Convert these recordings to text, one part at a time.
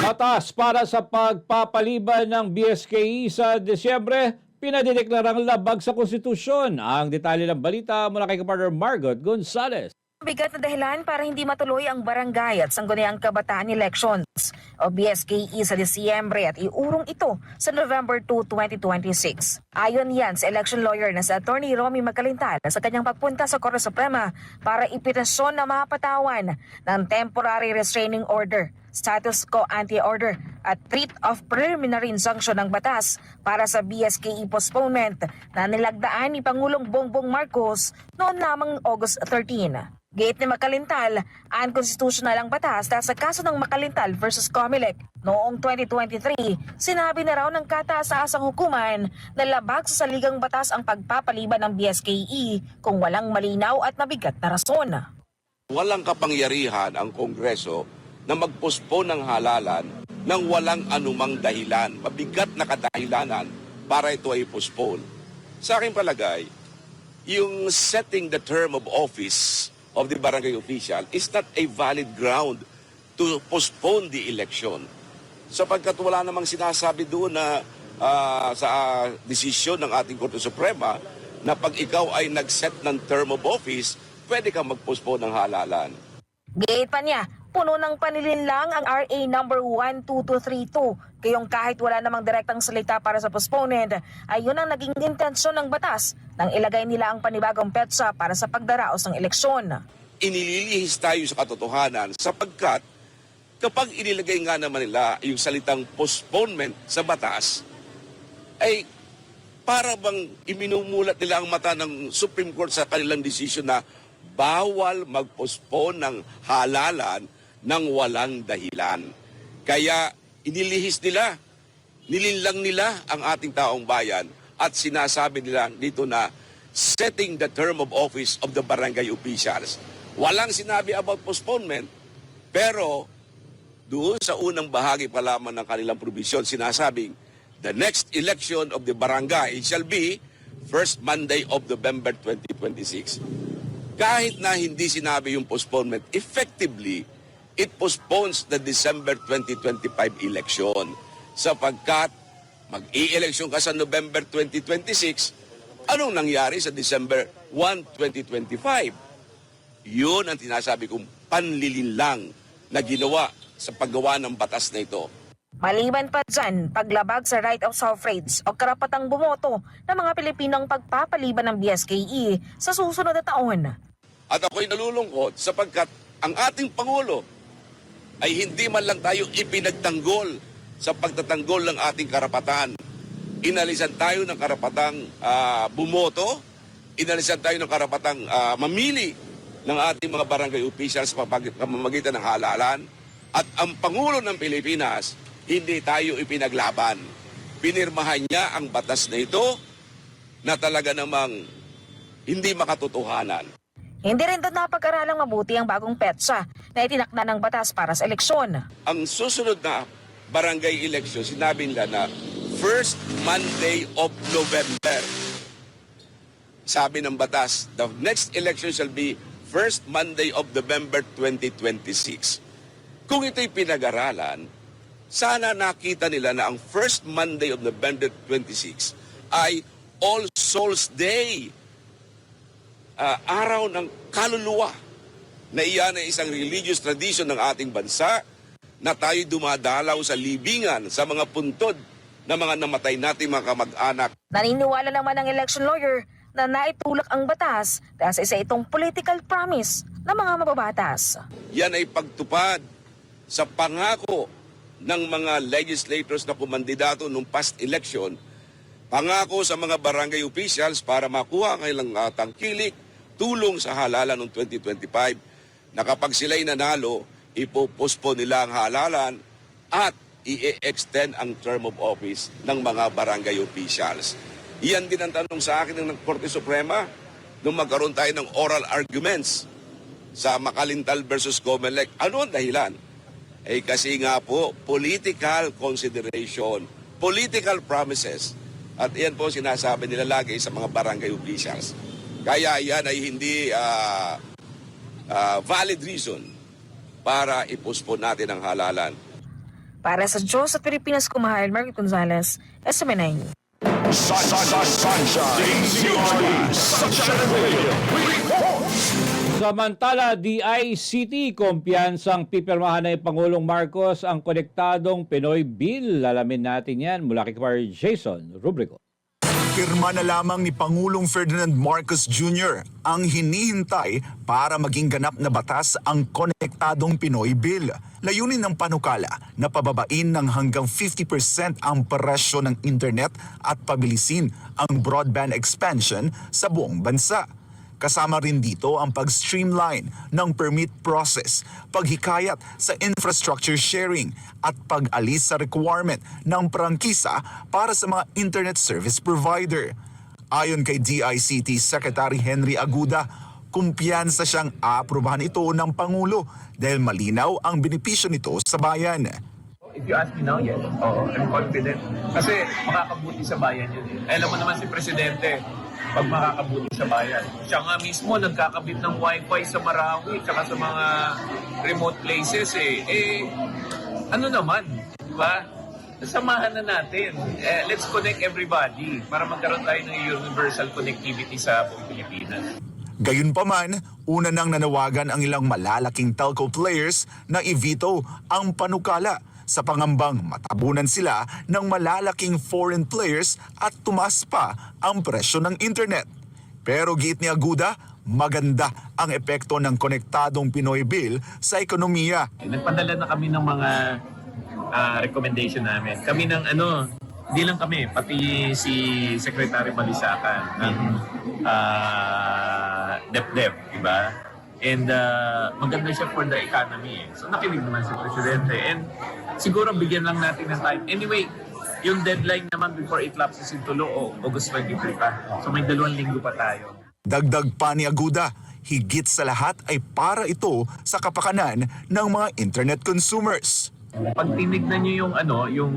Batas para sa pagpapaliban ng BSKE sa Desyembre, pinadideklarang labag sa konstitusyon. Ang detalye ng balita mula kay kapartner Margot Gonzalez. Bigat na dahilan para hindi matuloy ang barangay at sangguniang kabataan elections o BSKE sa Disyembre at iurong ito sa November 2, 2026. Ayon yan sa election lawyer na sa Attorney Romy Magkalintal sa kanyang pagpunta sa Korte Suprema para ipitasyon na mapatawan ng temporary restraining order status quo anti-order at treat of preliminary injunction ng batas para sa BSKE postponement na nilagdaan ni Pangulong Bongbong Marcos noon lamang August 13. Gate ni Makalintal, unconstitutional ang batas dahil sa kaso ng Makalintal versus Comelec. Noong 2023, sinabi na raw ng kataas-asang hukuman na labag sa saligang batas ang pagpapaliban ng BSKE kung walang malinaw at mabigat na rason. Walang kapangyarihan ang Kongreso na mag-postpone ng halalan ng walang anumang dahilan, mabigat na kadahilanan para ito ay postpone. Sa aking palagay, yung setting the term of office of the barangay official is not a valid ground to postpone the election. Sapagkat wala namang sinasabi doon na ah, sa ah, desisyon ng ating Korte Suprema na pag ikaw ay nag-set ng term of office, pwede kang mag-postpone ng halalan. Gate pa niya, puno ng panilin lang ang RA number 12232. Kayong kahit wala namang direktang salita para sa postponement, ay yun ang naging intensyon ng batas nang ilagay nila ang panibagong petsa para sa pagdaraos ng eleksyon. inililihis tayo sa katotohanan sapagkat kapag inilagay nga naman nila yung salitang postponement sa batas, ay para bang iminumulat nila ang mata ng Supreme Court sa kanilang desisyon na bawal mag-postpone ng halalan ng walang dahilan. Kaya inilihis nila, nilinlang nila ang ating taong bayan at sinasabi nila dito na setting the term of office of the barangay officials. Walang sinabi about postponement, pero doon sa unang bahagi pa lamang ng kanilang provision, sinasabing, the next election of the barangay shall be first Monday of November 2026. Kahit na hindi sinabi yung postponement, effectively, it postpones the December 2025 election. Sapagkat mag-i-election ka sa November 2026, anong nangyari sa December 1, 2025? Yun ang tinasabi kong panlilinlang na ginawa sa paggawa ng batas na ito. Maliban pa dyan, paglabag sa right of suffrage o karapatang bumoto ng mga Pilipinong pagpapaliban ng BSKE sa susunod na taon. At ako'y nalulungkot sapagkat ang ating Pangulo ay hindi man lang tayo ipinagtanggol sa pagtatanggol ng ating karapatan. Inalisan tayo ng karapatang ah, bumoto, inalisan tayo ng karapatang ah, mamili ng ating mga barangay officials sa pamamagitan ng halalan. At ang Pangulo ng Pilipinas, hindi tayo ipinaglaban. Pinirmahan niya ang batas na ito na talaga namang hindi makatotohanan. Hindi rin doon napag-aralang mabuti ang bagong petsa na itinakda ng batas para sa eleksyon. ang susunod na barangay election, sinabi nila na first Monday of November. Sabi ng batas, the next election shall be first Monday of November 2026. Kung ito'y pinag-aralan, sana nakita nila na ang first Monday of November 26 ay All Souls Day ah, araw ng kaluluwa na iyan ay isang religious tradition ng ating bansa na tayo dumadalaw sa libingan sa mga puntod ng mga namatay nating mga kamag-anak. Naniniwala naman ang election lawyer na naitulak ang batas dahil sa isa itong political promise ng mga mababatas. Yan ay pagtupad sa pangako ng mga legislators na kumandidato nung past election, pangako sa mga barangay officials para makuha ang kailang uh, tangkilik, tulong sa halalan noong 2025 na kapag sila'y nanalo, ipopospone nila ang halalan at i-extend ang term of office ng mga barangay officials. Iyan din ang tanong sa akin ng Korte Suprema nung magkaroon tayo ng oral arguments sa Makalintal versus Comelec. Ano ang dahilan? Eh kasi nga po, political consideration, political promises. At yan po sinasabi nila lagi sa mga barangay officials. Kaya yan ay hindi ah, ah, valid reason para ipuspon natin ang halalan. Para sa Diyos at Pilipinas, kumahal Margaret Gonzalez, SMNI. Sun, sun, sun, sunshine. DZRD. Sunshine Radio. Report. Samantala, DICT, kumpiyansang pipirmahan na Pangulong Marcos ang konektadong Pinoy Bill. Lalamin natin yan mula kay Jason Rubrico. Pirma na lamang ni Pangulong Ferdinand Marcos Jr. ang hinihintay para maging ganap na batas ang Konektadong Pinoy Bill. Layunin ng panukala na pababain ng hanggang 50% ang presyo ng internet at pabilisin ang broadband expansion sa buong bansa. Kasama rin dito ang pag-streamline ng permit process, paghikayat sa infrastructure sharing at pag-alis sa requirement ng prangkisa para sa mga internet service provider. Ayon kay DICT Secretary Henry Aguda, kumpiyansa siyang aprobahan ito ng Pangulo dahil malinaw ang benepisyo nito sa bayan. If you ask me now, yes. Oo, I'm confident. Kasi makakabuti sa bayan yun. Eh. Alam mo naman si Presidente, pag makakabuti sa bayan. Siya nga mismo nagkakabit ng wifi sa Marawi tsaka sa mga remote places eh. Eh, ano naman, di ba? Samahan na natin. Eh, let's connect everybody para magkaroon tayo ng universal connectivity sa buong Pilipinas. Gayunpaman, una nang nanawagan ang ilang malalaking telco players na i-veto ang panukala sa pangambang matabunan sila ng malalaking foreign players at tumas pa ang presyo ng internet. Pero giit ni Aguda, maganda ang epekto ng konektadong Pinoy Bill sa ekonomiya. Nagpadala na kami ng mga ah, recommendation namin. Kami ng ano, hindi lang kami, pati si Secretary Balisacan ng ah, DepDep, di ba? And ah, maganda siya for the economy. eh. So nakinig naman si Presidente. And siguro bigyan lang natin ng time. Anyway, yung deadline naman before it lapses into law, oh, August 23 pa. So may dalawang linggo pa tayo. Dagdag pa ni Aguda, higit sa lahat ay para ito sa kapakanan ng mga internet consumers. Pag tinignan nyo yung ano, yung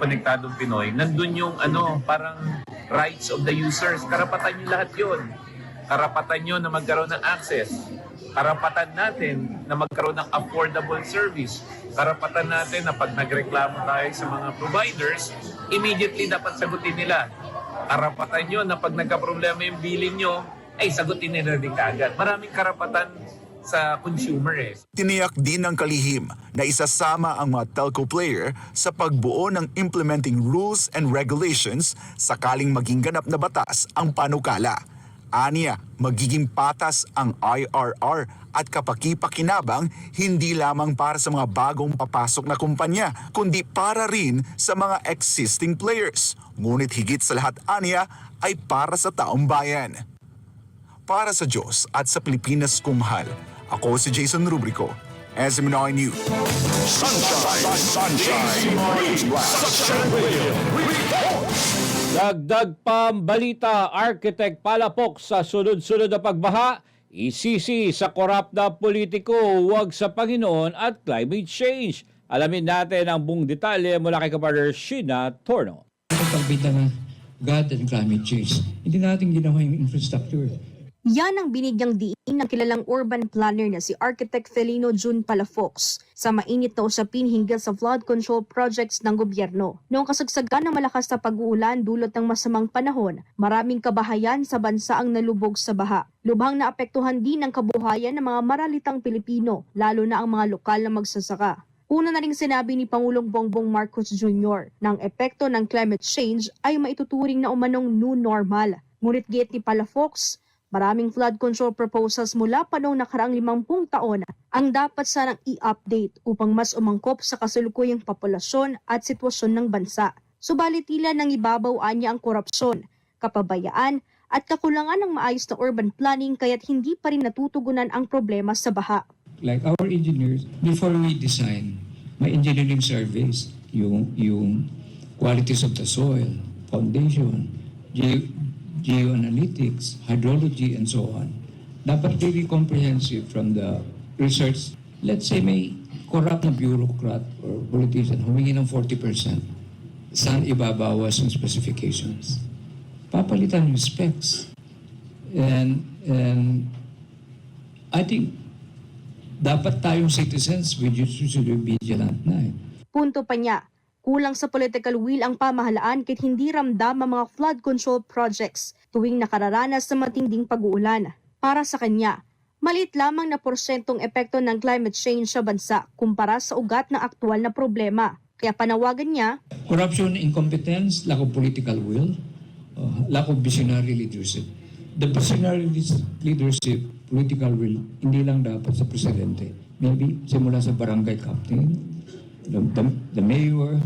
konektadong Pinoy, nandun yung ano, parang rights of the users. Karapatan nyo lahat yun. Karapatan nyo na magkaroon ng access. Karapatan natin na magkaroon ng affordable service. Karapatan natin na pag nagreklamo tayo sa mga providers, immediately dapat sagutin nila. Karapatan nyo na pag nagka-problema yung billing nyo, ay sagutin nila din kaagad. Maraming karapatan sa consumer eh. Tiniyak din ng kalihim na isasama ang mga telco player sa pagbuo ng implementing rules and regulations sakaling maging ganap na batas ang panukala. Aniya, magiging patas ang IRR at kapaki-pakinabang hindi lamang para sa mga bagong papasok na kumpanya, kundi para rin sa mga existing players. Ngunit higit sa lahat, Aniya, ay para sa taong bayan. Para sa Diyos at sa Pilipinas kung mahal, ako si Jason Rubrico, SMNI News. Sunshine. Sunshine. Sunshine Radio. Report. Dagdag pambalita, Architect Palapok sa sunod-sunod na pagbaha, isisi sa korap na politiko, huwag sa Panginoon at climate change. Alamin natin ang buong detalye mula kay kapartner Sheena Torno. pagbita ng God and climate change. Hindi natin ginawa yung infrastructure. Yan ang binigyang diin ng kilalang urban planner na si Architect Felino June Palafox sa mainit na usapin hinggil sa flood control projects ng gobyerno. Noong kasagsagan ng malakas na pag-uulan dulot ng masamang panahon, maraming kabahayan sa bansa ang nalubog sa baha. Lubhang naapektuhan din ang kabuhayan ng mga maralitang Pilipino, lalo na ang mga lokal na magsasaka. Una na rin sinabi ni Pangulong Bongbong Marcos Jr. na ang epekto ng climate change ay maituturing na umanong new normal. Ngunit giit ni Palafox, Maraming flood control proposals mula pa noong nakaraang 50 taon ang dapat sanang i-update upang mas umangkop sa kasalukuyang populasyon at sitwasyon ng bansa. Subalit tila nang ibabaw niya ang korupsyon, kapabayaan at kakulangan ng maayos na urban planning kaya't hindi pa rin natutugunan ang problema sa baha. Like our engineers, before we design, may engineering surveys, yung, yung qualities of the soil, foundation, ge- geoanalytics, hydrology, and so on. Dapat very comprehensive from the research. Let's say may corrupt na bureaucrat or politician humingi ng 40%. Saan ibabawas yung specifications? Papalitan yung specs. And, and I think dapat tayong citizens, we should be vigilant na eh. Punto pa niya, kulang sa political will ang pamahalaan kahit hindi ramdam ang mga flood control projects tuwing nakararanas ng matinding pag-uulan. Para sa kanya, maliit lamang na porsyentong epekto ng climate change sa bansa kumpara sa ugat ng aktual na problema. Kaya panawagan niya, Corruption, incompetence, lack of political will, uh, lack of visionary leadership. The visionary leadership, political will, hindi lang dapat sa presidente. Maybe simula sa barangay captain, the, the, the mayor,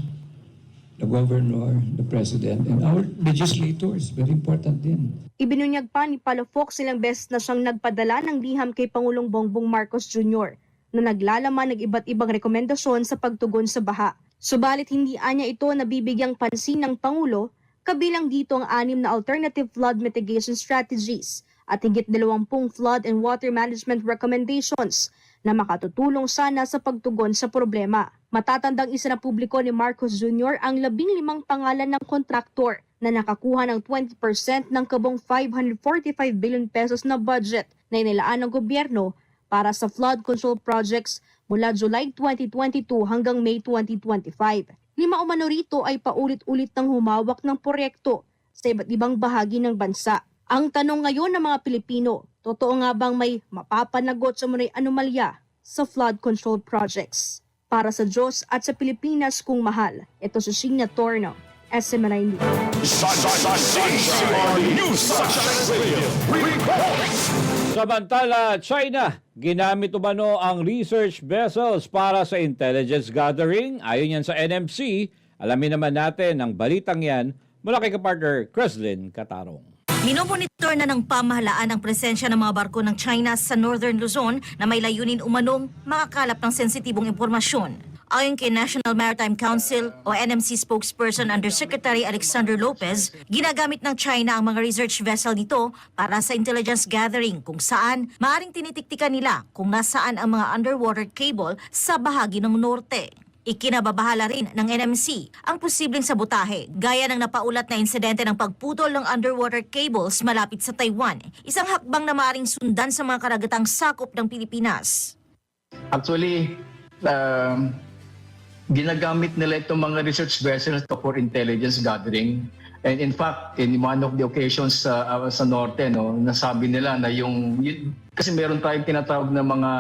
the governor, the president, and our legislators. Very important din. Ibinunyag pa ni Palafox ilang beses na siyang nagpadala ng liham kay Pangulong Bongbong Marcos Jr. na naglalaman ng iba't ibang rekomendasyon sa pagtugon sa baha. Subalit hindi anya ito nabibigyang pansin ng Pangulo, kabilang dito ang anim na alternative flood mitigation strategies at higit dalawampung flood and water management recommendations na makatutulong sana sa pagtugon sa problema. Matatandang isa na publiko ni Marcos Jr. ang labing limang pangalan ng kontraktor na nakakuha ng 20% ng kabong 545 billion pesos na budget na inilaan ng gobyerno para sa flood control projects mula July 2022 hanggang May 2025. Lima umano rito ay paulit-ulit ng humawak ng proyekto sa iba't ibang bahagi ng bansa. Ang tanong ngayon ng mga Pilipino, totoo nga bang may mapapanagot sa munay anomalya sa flood control projects? Para sa Diyos at sa Pilipinas kung mahal, ito si Sheena Torno, SMNI News. Samantala, China, ginamit umano ang research vessels para sa intelligence gathering. Ayon yan sa NMC, alamin naman natin ang balitang yan mula kay kapartner Creslin Katarong. Minomonitor na ng pamahalaan ang presensya ng mga barko ng China sa Northern Luzon na may layunin umanong makakalap ng sensitibong impormasyon. Ayon kay National Maritime Council o NMC spokesperson Undersecretary Alexander Lopez, ginagamit ng China ang mga research vessel nito para sa intelligence gathering kung saan maaring tinitiktikan nila kung nasaan ang mga underwater cable sa bahagi ng norte. Ikinababahala rin ng NMC ang posibleng sabotahe gaya ng napaulat na insidente ng pagputol ng underwater cables malapit sa Taiwan, isang hakbang na maaring sundan sa mga karagatang sakop ng Pilipinas. Actually, um, ginagamit nila itong mga research vessels to for intelligence gathering. And in fact, in one of the occasions sa uh, sa norte, no, nasabi nila na yung, yun- kasi meron tayong tinatawag na mga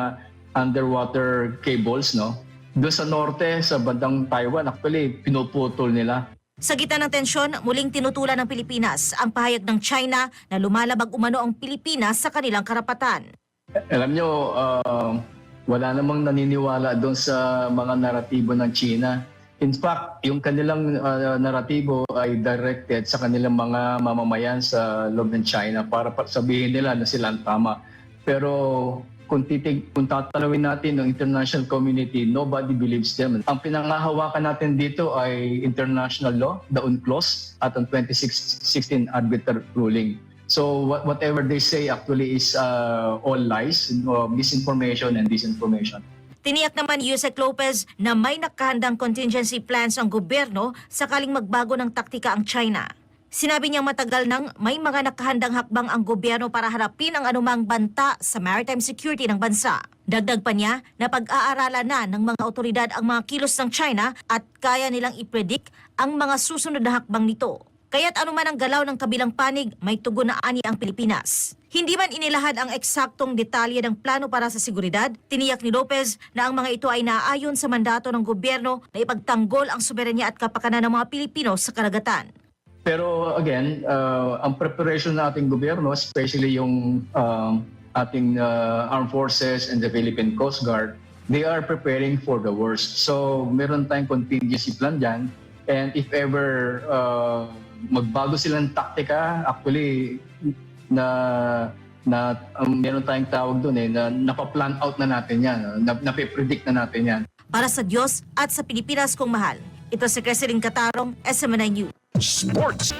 underwater cables, no. Doon sa norte, sa bandang Taiwan, actually, pinuputol nila. Sa gitna ng tensyon, muling tinutulan ng Pilipinas ang pahayag ng China na lumalabag umano ang Pilipinas sa kanilang karapatan. Alam nyo, uh, wala namang naniniwala doon sa mga naratibo ng China. In fact, yung kanilang uh, naratibo ay directed sa kanilang mga mamamayan sa loob ng China para pa- sabihin nila na sila ang tama. Pero kung, titig, kung tatalawin natin ng international community, nobody believes them. Ang pinangahawakan natin dito ay international law, the UNCLOS, at ang 2016 arbiter ruling. So what, whatever they say actually is uh, all lies, uh, misinformation and disinformation. Tiniyak naman ni Yusek Lopez na may nakahandang contingency plans ang gobyerno sakaling magbago ng taktika ang China. Sinabi niyang matagal nang may mga nakahandang hakbang ang gobyerno para harapin ang anumang banta sa maritime security ng bansa. Dagdag pa niya na pag-aaralan na ng mga otoridad ang mga kilos ng China at kaya nilang ipredict ang mga susunod na hakbang nito. Kaya't anuman ang galaw ng kabilang panig, may tugon na ani ang Pilipinas. Hindi man inilahad ang eksaktong detalye ng plano para sa seguridad, tiniyak ni Lopez na ang mga ito ay naaayon sa mandato ng gobyerno na ipagtanggol ang soberanya at kapakanan ng mga Pilipino sa karagatan. Pero again, uh, ang preparation ng ating gobyerno, especially yung um, ating uh, armed forces and the Philippine Coast Guard, they are preparing for the worst. So meron tayong contingency plan dyan. And if ever uh, magbago silang taktika, actually na na um, meron tayong tawag doon eh, na napaplan out na natin yan, na, nape-predict na natin yan. Para sa Diyos at sa Pilipinas kong mahal, ito si Creseline Katarong, SMNI News. sports.